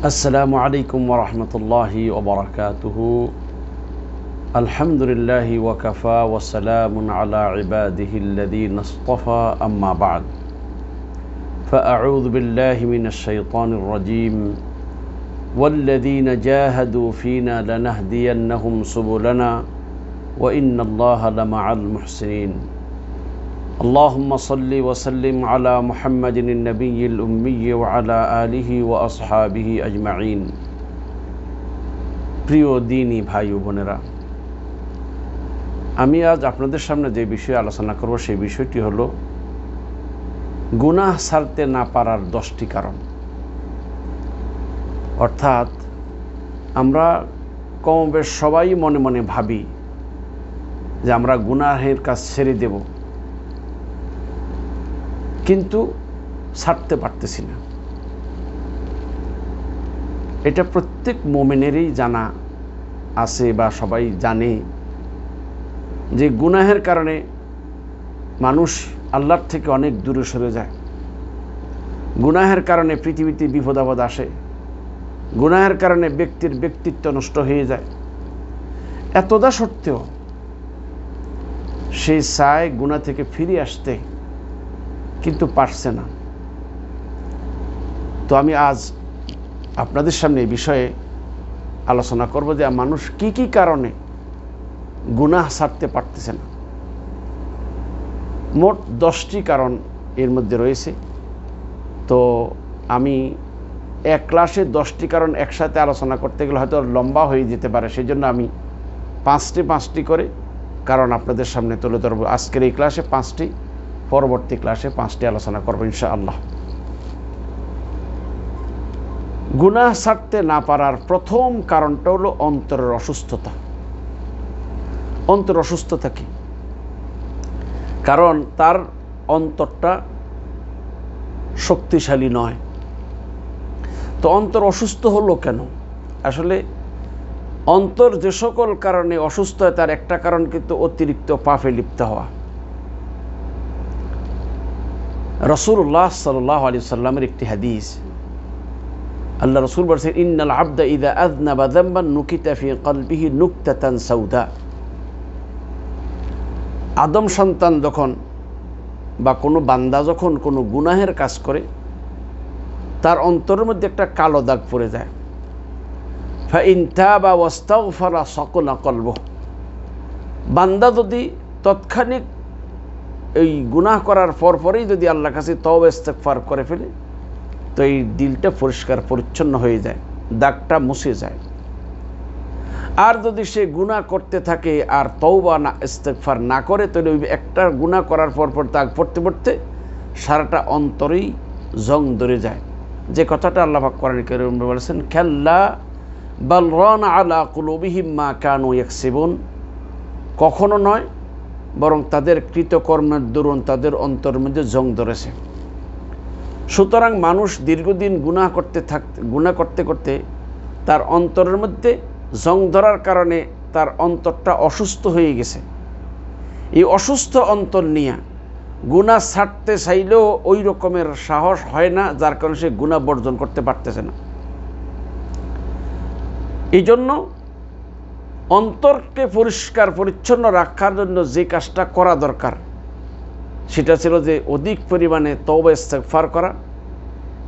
السلام عليكم ورحمة الله وبركاته. الحمد لله وكفى وسلام على عباده الذين اصطفى أما بعد. فأعوذ بالله من الشيطان الرجيم. والذين جاهدوا فينا لنهدينهم سبلنا وإن الله لمع المحسنين. اللهم صل وسلم على محمد النبي الأمي وعلى آله وأصحابه أجمعين প্রিয় দিনী ভাই ও বোনেরা আমি আজ আপনাদের সামনে যে বিষয়ে আলোচনা করব সেই বিষয়টি হলো গুনাহ ছাড়তে না পারার দশটি কারণ অর্থাৎ আমরা কম বেশ সবাই মনে মনে ভাবি যে আমরা গুনাহের কাজ ছেড়ে দেব কিন্তু ছাড়তে পারতেছি না। এটা প্রত্যেক মোমেনেরই জানা আছে বা সবাই জানে যে গুনাহের কারণে মানুষ আল্লাহর থেকে অনেক দূরে সরে যায়। গুনাহের কারণে পৃথিবীতে বিপদ আপদ আসে। গুনাহের কারণে ব্যক্তির ব্যক্তিত্ব নষ্ট হয়ে যায়। এতদা সত্ত্বেও সেই চায় গুণা থেকে ফিরে আসতে কিন্তু পারছে না। তো আমি আজ আপনাদের সামনে এই বিষয়ে আলোচনা করব যে মানুষ কি কি কারণে গুনাহ ছাড়তে পারতেছে না। মোট দশটি কারণ এর মধ্যে রয়েছে। তো আমি এক ক্লাসে দশটি কারণ একসাথে আলোচনা করতে গেলে হয়তো লম্বা হয়ে যেতে পারে সেই জন্য আমি পাঁচটি পাঁচটি করে কারণ আপনাদের সামনে তুলে ধরবো। আজকের এই ক্লাসে পাঁচটি। পরবর্তী ক্লাসে পাঁচটি আলোচনা করব ইনশা আল্লাহ গুনাহ ছাড়তে না পারার প্রথম কারণটা হলো অন্তরের অসুস্থতা। অন্তর অসুস্থতা কি? কারণ তার অন্তরটা শক্তিশালী নয়। তো অন্তর অসুস্থ হলো কেন? আসলে অন্তর যে সকল কারণে অসুস্থ হয়, তার একটা কারণ কিন্তু অতিরিক্ত পাপে লিপ্ত হওয়া। রসুল্লাহ সাল্লাহ আলী সাল্লামের একটি হাদিস। আল্লাহ রসুল বলছেন, ইন্নাল আবদা ইদা আদনাবা দাম্বান নুকিতা ফি কলবিহি নুকতাতান সৌদা আদম সন্তান যখন বা কোনো বান্দা যখন কোনো গুনাহের কাজ করে, তার অন্তরের মধ্যে একটা কালো দাগ পড়ে যায়। বা ওয়াস্তাও ফারা সকনা কলব বান্দা যদি তৎক্ষণিক এই গুনাহ করার পর পরেই যদি আল্লাহ কাছে তব ইস্তেকফার করে ফেলে, তো এই দিলটা পরিষ্কার, পরিচ্ছন্ন হয়ে যায়, দাগটা মুছে যায়। আর যদি সে গুণা করতে থাকে আর তৌবা না ইস্তেকফার না করে, তাহলে ওই একটা গুণা করার পর পর দাগ পড়তে পড়তে সারাটা অন্তরেই জং ধরে যায়। যে কথাটা আল্লাহ করেন বলেছেন খেল্লা বাল রন আলা কুলবিহিম মা কানু ইয়াকসিবুন। কখনো নয় বরং তাদের কৃতকর্মের দরুন তাদের অন্তর মধ্যে জং ধরেছে। সুতরাং মানুষ দীর্ঘদিন গুণা করতে থাক গুণা করতে করতে তার অন্তরের মধ্যে জং ধরার কারণে তার অন্তরটা অসুস্থ হয়ে গেছে। এই অসুস্থ অন্তর নিয়ে গুণা ছাড়তে চাইলেও ওই রকমের সাহস হয় না, যার কারণে সে গুণা বর্জন করতে পারতেছে না। এই জন্য অন্তরকে পরিষ্কার, পরিচ্ছন্ন রাখার জন্য যে কাজটা করা দরকার, সেটা ছিল যে অধিক পরিমাণে তৌবা ইস্তেকফার করা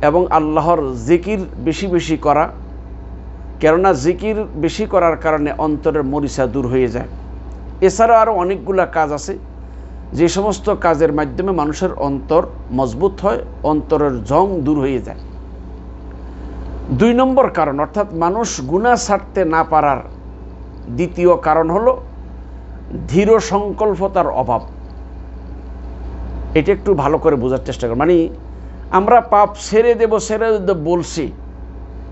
এবং আল্লাহর জিকির বেশি বেশি করা। কেননা জিকির বেশি করার কারণে অন্তরের মরিচা দূর হয়ে যায়। এছাড়া আরও অনেকগুলা কাজ আছে। যে সমস্ত কাজের মাধ্যমে মানুষের অন্তর মজবুত হয়, অন্তরের জং দূর হয়ে যায়। দুই নম্বর কারণ, অর্থাৎ মানুষ গুণা ছাড়তে না পারার দ্বিতীয় কারণ হল ধীর সংকল্পতার অভাব। এটা একটু ভালো করে বোঝার চেষ্টা করি। মানে আমরা পাপ সেরে দেব সেরে দেব বলছি,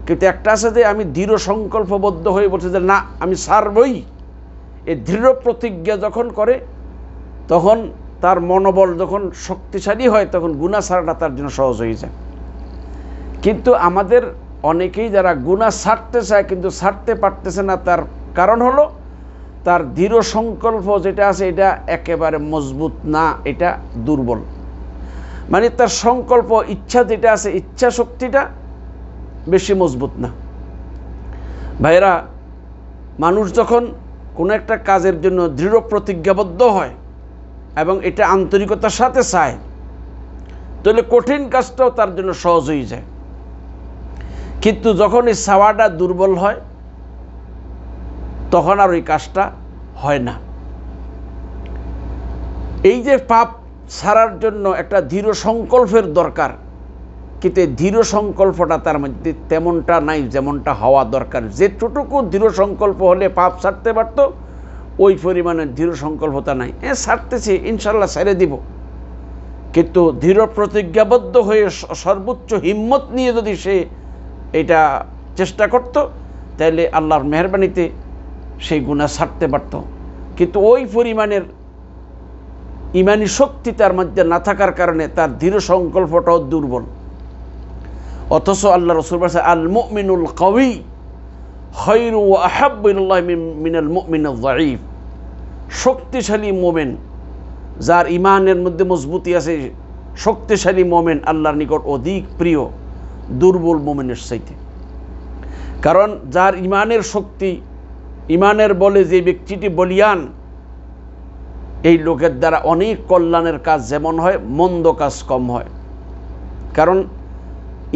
কিন্তু একটা আছে যে আমি দৃঢ় সংকল্পবদ্ধ হয়ে বলছি যে না, আমি সারবই। এই দৃঢ় প্রতিজ্ঞা যখন করে, তখন তার মনোবল যখন শক্তিশালী হয়, তখন গুণা ছাড়াটা তার জন্য সহজ হয়ে যায়। কিন্তু আমাদের অনেকেই যারা গুণা ছাড়তে চায়, কিন্তু ছাড়তে পারতেছে না তার কারণ হলো, তার দৃঢ় সংকল্প যেটা আছে, এটা একেবারে মজবুত না, এটা দুর্বল। মানে তার সংকল্প, ইচ্ছা যেটা আছে, ইচ্ছা শক্তিটা বেশি মজবুত না। ভাইরা মানুষ যখন কোনো একটা কাজের জন্য দৃঢ় প্রতিজ্ঞাবদ্ধ হয় এবং এটা আন্তরিকতার সাথে চায়, তাহলে কঠিন কাজটাও তার জন্য সহজ হয়ে যায়। কিন্তু যখন এই সাওয়াটা দুর্বল হয় তখন আর ওই কাজটা হয় না। এই যে পাপ ছাড়ার জন্য একটা দৃঢ় সংকল্পের দরকার, কিন্তু এই দৃঢ় সংকল্পটা তার মধ্যে তেমনটা নাই যেমনটা হওয়া দরকার। যেটুকু দৃঢ় সংকল্প হলে পাপ ছাড়তে পারত, ওই পরিমাণে দৃঢ় সংকল্পতা নাই। হ্যাঁ ছাড়তেছি ইনশাল্লাহ ছেড়ে দিব। কিন্তু দৃঢ় প্রতিজ্ঞাবদ্ধ হয়ে সর্বোচ্চ হিম্মত নিয়ে যদি সে এটা চেষ্টা করত তাহলে আল্লাহর মেহরবানিতে সেই গুণা ছাড়তে পারত। কিন্তু ওই পরিমাণের ইমানি শক্তি তার মধ্যে না থাকার কারণে তার দৃঢ় সংকল্পটাও দুর্বল। অথচ আল্লাহ রসুল আল মুমিনুল কবি শক্তিশালী মোমেন, যার ইমানের মধ্যে মজবুতি আছে, শক্তিশালী মোমেন আল্লাহর নিকট অধিক প্রিয়, দুর্বল মোমেনের চাইতে। কারণ যার ইমানের শক্তি ইমানের বলে যে ব্যক্তিটি বলিয়ান, এই লোকের দ্বারা অনেক কল্যাণের কাজ যেমন হয়, মন্দ কাজ কম হয়। কারণ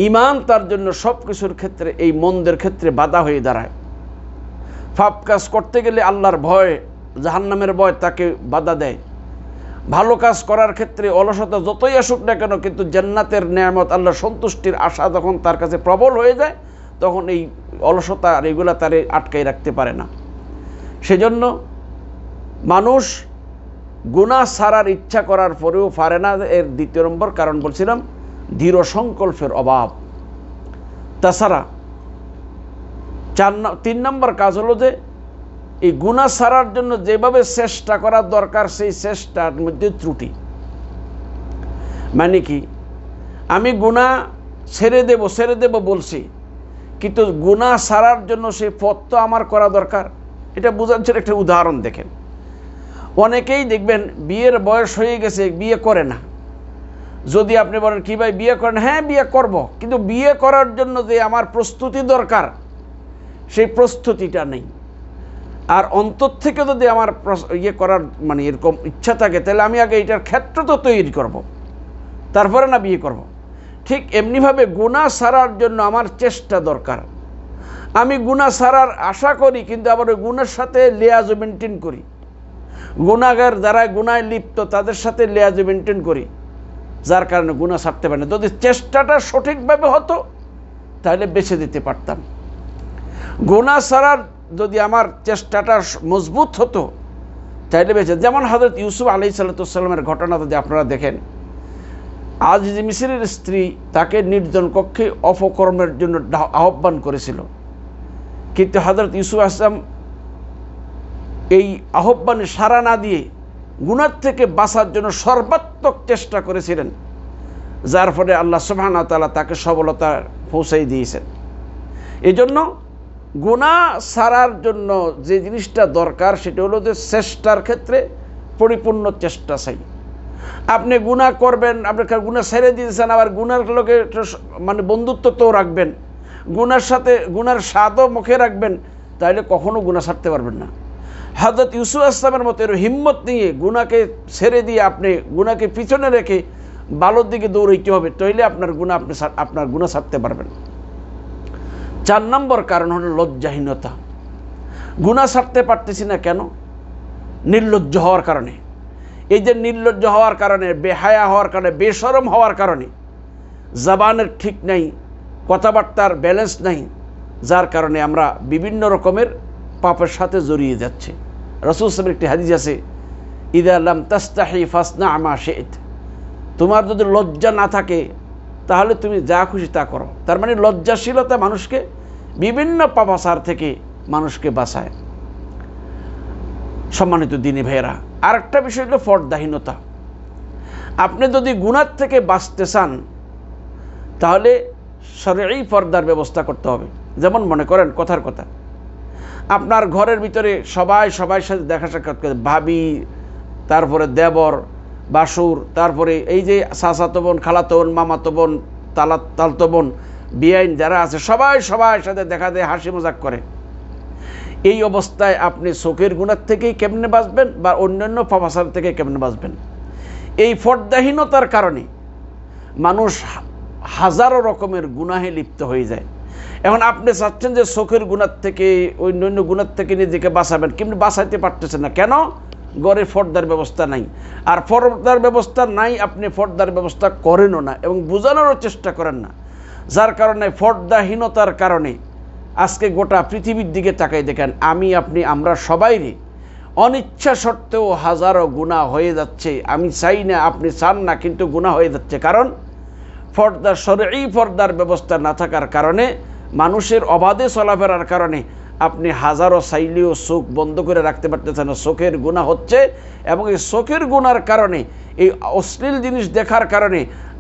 ইমান তার জন্য সব কিছুর ক্ষেত্রে, এই মন্দের ক্ষেত্রে বাধা হয়ে দাঁড়ায়। ফাপ কাজ করতে গেলে আল্লাহর ভয়, জাহান্নামের ভয় তাকে বাধা দেয়। ভালো কাজ করার ক্ষেত্রে অলসতা যতই আসুক না কেন, কিন্তু জান্নাতের নিয়ামত, আল্লাহর সন্তুষ্টির আশা যখন তার কাছে প্রবল হয়ে যায়, তখন এই অলসতা আর এগুলা তারে আটকাই রাখতে পারে না। সেজন্য মানুষ গুণা সারার ইচ্ছা করার পরেও পারে না এর দ্বিতীয় নম্বর কারণ বলছিলাম দৃঢ় সংকল্পের অভাব। তাছাড়া চার তিন নম্বর কাজ হলো যে এই গুণা সারার জন্য যেভাবে চেষ্টা করা দরকার সেই চেষ্টার মধ্যে ত্রুটি। মানে কি? আমি গুণা ছেড়ে দেব ছেড়ে দেব বলছি, কিন্তু গুণা সারার জন্য সেই পথ আমার করা দরকার। এটা বোঝাচ্ছেন একটা উদাহরণ দেখেন। অনেকেই দেখবেন বিয়ের বয়স হয়ে গেছে, বিয়ে করে না। যদি আপনি বলেন, কি ভাই, বিয়ে করেন? হ্যাঁ বিয়ে করব। কিন্তু বিয়ে করার জন্য যে আমার প্রস্তুতি দরকার, সেই প্রস্তুতিটা নেই। আর অন্তর থেকে যদি আমার ইয়ে করার মানে এরকম ইচ্ছা থাকে, তাহলে আমি আগে এটার ক্ষেত্র তো তৈরি করব। তারপরে না বিয়ে করব। ঠিক এমনিভাবে গুণা সারার জন্য আমার চেষ্টা দরকার। আমি গুণা সারার আশা করি, কিন্তু আবার ওই গুণের সাথে লেয়াজ মেনটেন করি। গুণাগার যারা গুণায় লিপ্ত, তাদের সাথে লেয়াজ মেনটেন করি। যার কারণে গুণা ছাড়তে পারে না। যদি চেষ্টাটা সঠিকভাবে হতো, তাহলে বেছে দিতে পারতাম। গুণা ছাড়ার যদি আমার চেষ্টাটা মজবুত হতো তাইলে বেছে যেমন হজরত ইউসুফ আলি সাল্লাতামের ঘটনা যদি আপনারা দেখেন আজ মিসিরের স্ত্রী তাকে নির্জন কক্ষে অপকর্মের জন্য আহ্বান করেছিল। কিন্তু হজরত ইউসুফ আসলাম এই আহ্বানে সাড়া না দিয়ে গুণার থেকে বাঁচার জন্য সর্বাত্মক চেষ্টা করেছিলেন, যার ফলে আল্লাহ সুবাহ তালা তাকে সবলতা পৌঁছাই দিয়েছেন। এজন্য জন্য গুণা সারার জন্য যে জিনিসটা দরকার, সেটা হলো যে চেষ্টার ক্ষেত্রে পরিপূর্ণ চেষ্টা চাই। আপনি গুণা করবেন, আপনি গুণা ছেড়ে দিয়েছেন, আবার গুনার লোকে মানে বন্ধুত্ব তো রাখবেন। গুনার সাথে, গুনার স্বাদও মুখে রাখবেন তাহলে কখনো গুণা ছাড়তে পারবেন না। হজরত ইউসুফ আসলামের মতো এর হিম্মত নিয়ে গুণাকে ছেড়ে দিয়ে আপনি গুণাকে পিছনে রেখে ভালোর দিকে দৌড়াইতে হবে, তাইলে আপনার গুণা আপনি আপনার গুণা ছাড়তে পারবেন। চার নম্বর কারণ হলো লজ্জাহীনতা। গুণা ছাড়তে পারতেছি না কেন? নির্লজ্জ হওয়ার কারণে। এই যে নির্লজ্জ হওয়ার কারণে, বেহায়া হওয়ার কারণে বেসরম হওয়ার কারণে, জবানের ঠিক নাই কথাবার্তার ব্যালেন্স নাই, যার কারণে আমরা বিভিন্ন রকমের পাপের সাথে জড়িয়ে যাচ্ছে। রসুল সাহেবের একটি হাদিস আছে ঈদ আল্লাম তাস্তাহি ফাসনা আমা শেদ তোমার যদি লজ্জা না থাকে, তাহলে তুমি যা খুশি তা করো। তার মানে লজ্জাশীলতা মানুষকে, বিভিন্ন পাপাসার থেকে মানুষকে বাঁচায়। সম্মানিত দিনী ভাইয়েরা, আরেকটা বিষয় হলো ফর্দাহীনতা। আপনি যদি গুণার থেকে বাঁচতে চান, তাহলে সরেই পর্দার ব্যবস্থা করতে হবে। যেমন মনে করেন কথার কথা। আপনার ঘরের ভিতরে সবাই সবাই সাথে দেখা সাক্ষাৎ করে। ভাবি, তারপরে দেবর, বাসুর, তারপরে এই যে চাচাতো বোন, খালাতো বোন, মামাতো বোন, তালা, তালতো বোন বিআইন যারা আছে, সবাই সবার সাথে দেখা দেয় হাসি মজাক করে। এই অবস্থায় আপনি চোখের গুণার থেকেই কেমনে বাঁচবেন বা অন্যান্য পাপাসার থেকে কেমনে বাঁচবেন? এই ফর্দাহীনতার কারণে মানুষ হাজারো রকমের গুনাহে লিপ্ত হয়ে যায়। এখন আপনি চাচ্ছেন যে চোখের গুণার থেকে, অন্যান্য গুণার থেকে নিজেকে বাঁচাবেন। কিন্তু বাঁচাইতে পারতেছেন না। কেন? গড়ে ফর্দার ব্যবস্থা নাই। আর ফর্দার ব্যবস্থা নাই, আপনি ফর্দার ব্যবস্থা করেনও না এবং বোঝানোরও চেষ্টা করেন না। যার কারণে ফর্দাহীনতার কারণে আজকে গোটা পৃথিবীর দিকে তাকাই দেখেন, আমি, আপনি, আমরা সবাইরই অনিচ্ছা সত্ত্বেও হাজারো গুণা হয়ে যাচ্ছে। আমি চাই না আপনি চান না, কিন্তু গুণা হয়ে যাচ্ছে। কারণ ফর্দার সরই পর্দার ব্যবস্থা না থাকার কারণে, মানুষের অবাধে চলাফেরার কারণে আপনি হাজারো চাইলেও চোখ বন্ধ করে রাখতে পারতেছেন, চোখের গুণা হচ্ছে এবং এই চোখের গুণার কারণে, এই অশ্লীল জিনিস দেখার কারণে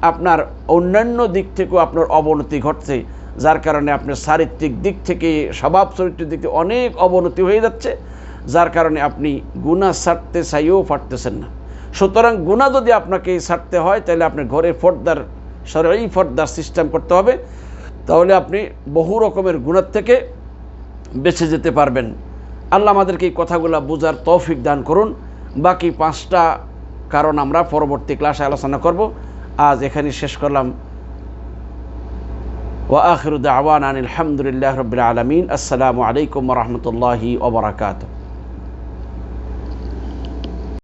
আপনার অন্যান্য দিক থেকেও আপনার অবনতি ঘটছে, যার কারণে আপনার চারিত্রিক দিক থেকে, স্বভাব চরিত্রের দিক থেকে অনেক অবনতি হয়ে যাচ্ছে, যার কারণে আপনি গুণা ছাড়তে চাইও পারতেছেন না। সুতরাং গুণা যদি আপনাকে ছাড়তে হয়, তাহলে আপনি ঘরে ফর্দার সরাই ফর্দার সিস্টেম করতে হবে। তাহলে আপনি বহু রকমের গুণার থেকে বেঁচে যেতে পারবেন। আল্লাহ আমাদেরকে এই কথাগুলো বোঝার তৌফিক দান করুন। বাকি পাঁচটা কারণ আমরা পরবর্তী ক্লাসে আলোচনা করব। আজ এখানে শেষ করলাম। ওয়া আখিরু দাওয়ানা আনিল হামদুলিল্লাহ রবিল আলমিন। আসসালামু আলাইকুম রহমতুল্লাহি ওবরাকাতু